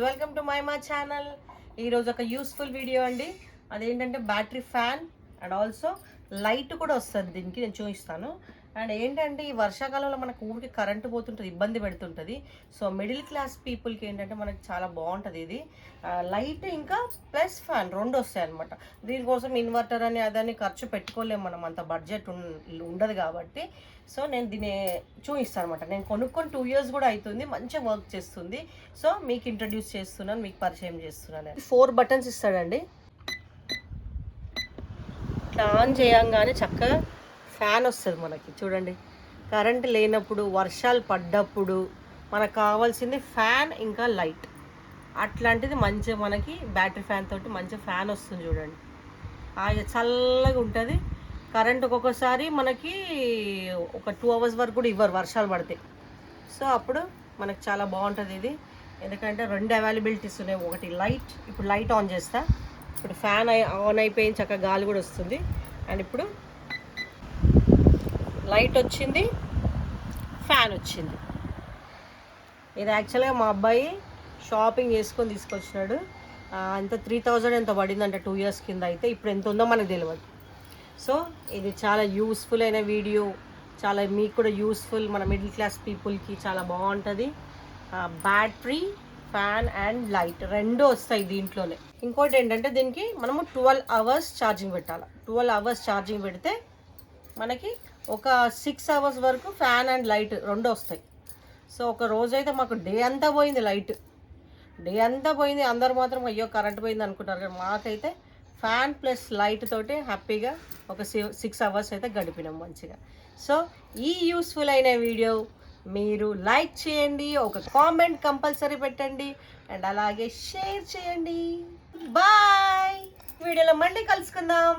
Welcome to my మా channel ఈరోజు ఒక యూస్ఫుల్ వీడియో అండి. అదేంటంటే battery fan and also light కూడా వస్తుంది. దీనికి నేను చూపిస్తాను. అండ్ ఏంటంటే ఈ వర్షాకాలంలో మనకు ఊరికి కరెంటు పోతుంటుంది ఇబ్బంది పెడుతుంటుంది. సో మిడిల్ క్లాస్ పీపుల్కి ఏంటంటే మనకి చాలా బాగుంటుంది ఇది. లైట్ ఇంకా ప్లస్ ఫ్యాన్ రెండు వస్తాయి అనమాట దీనికోసం ఇన్వర్టర్ అని అదని ఖర్చు పెట్టుకోలేము మనం. అంత బడ్జెట్ ఉండదు కాబట్టి. సో నేను దీన్ని చూపిస్తాను అనమాట నేను కొనుక్కొని టూ ఇయర్స్ కూడా అవుతుంది మంచిగా వర్క్ చేస్తుంది. సో మీకు ఇంట్రడ్యూస్ చేస్తున్నాను మీకు పరిచయం చేస్తున్నాను. ఫోర్ బటన్స్ ఇస్తాడండి. ఇట్లా ఆన్ చేయంగానే చక్కగా ఫ్యాన్ వస్తుంది మనకి. చూడండి. కరెంట్ లేనప్పుడు వర్షాలు పడ్డప్పుడు మనకు కావాల్సింది ఫ్యాన్ ఇంకా లైట్. అట్లాంటిది మంచిగా మనకి బ్యాటరీ ఫ్యాన్ తోటి మంచి ఫ్యాన్ వస్తుంది చూడండి. చల్లగా ఉంటుంది. కరెంట్ ఒక్కొక్కసారి మనకి ఒక టూ అవర్స్ వరకు కూడా ఇవ్వరు వర్షాలు పడితే. సో అప్పుడు మనకు చాలా బాగుంటుంది ఇది. ఎందుకంటే రెండు అవైలబిలిటీస్ ఉన్నాయి. ఒకటి లైట్ ఇప్పుడు లైట్ ఆన్ చేస్తా. ఇప్పుడు ఫ్యాన్ ఆన్ అయిపోయింది చక్కగా గాలి కూడా వస్తుంది. అండ్ ఇప్పుడు లైట్ వచ్చింది ఫ్యాన్ వచ్చింది. ఇది యాక్చువల్గా మా అబ్బాయి షాపింగ్ చేసుకొని తీసుకొచ్చినాడు. అంత త్రీ థౌజండ్ ఎంత పడిందంట టూ ఇయర్స్ కింద అయితే ఇప్పుడు ఎంత ఉందో మనకు తెలియదు సో ఇది చాలా యూస్ఫుల్ అయిన వీడియో చాలా మీకు కూడా యూస్ఫుల్ మన మిడిల్ క్లాస్ పీపుల్కి చాలా బాగుంటుంది. బ్యాటరీ ఫ్యాన్ అండ్ లైట్ రెండు వస్తాయి దీంట్లోనే. ఇంకోటి ఏంటంటే దీనికి మనము ట్వెల్వ్ అవర్స్ ఛార్జింగ్ పెట్టాలి. ట్వెల్వ్ అవర్స్ ఛార్జింగ్ పెడితే మనకి ఒక సిక్స్ అవర్స్ వరకు ఫ్యాన్ అండ్ లైట్ రెండు వస్తాయి. సో ఒక రోజు అయితే మాకు డే అంతా పోయింది లైట్. డే అంతా పోయింది అందరు మాత్రం అయ్యో కరెంట్ పోయింది అనుకుంటారు కానీ మాకైతే ఫ్యాన్ ప్లస్ లైట్ తోటి హ్యాపీగా ఒక సిక్స్ అవర్స్ అయితే గడిపినాం మంచిగా. సో ఈ యూస్ఫుల్ అయిన వీడియో మీరు లైక్ చేయండి ఒక కామెంట్ కంపల్సరీ పెట్టండి అండ్ అలాగే షేర్ చేయండి. బాయ్! వీడియోలో మళ్ళీ కలుసుకుందాం.